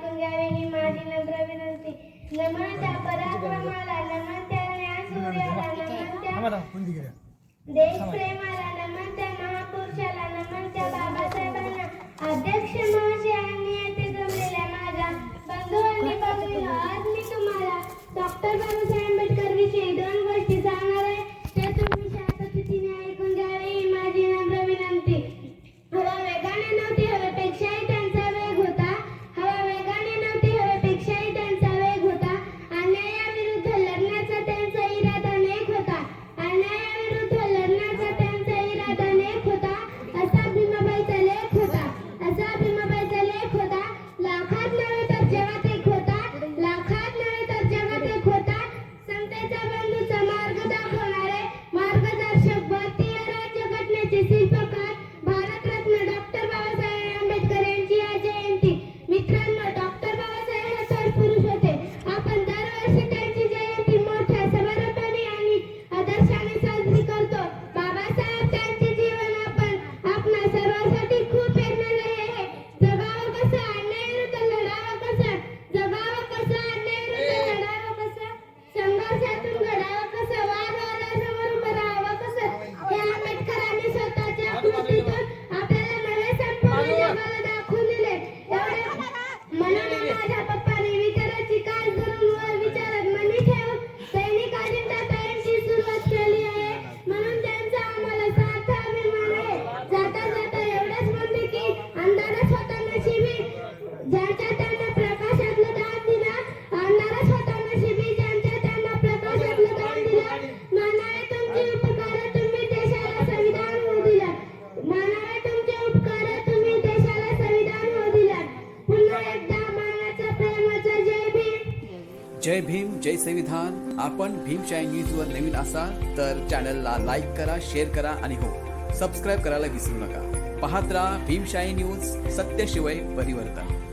ऐकून घ्यावी ही माझी नम्र विनंती. नमन त्या पराक्रमाला नमन त्या ज्ञान सूर्याला नमन त्या देशप्रेमाला नमन त्या महापुरुषाला नमन त्या बाबासाहेबांना. अध्यक्ष महाशय പുരുഷൻ जय भीम जय संविधान. आपण भीमशाय न्यूज वर नवीन असाल तर चॅनलला लाईक करा शेअर करा आणि हो सबस्क्राईब करायला विसरू नका. पाहत राहा भीमशाही न्यूज सत्य शिवाय परिवर्तन.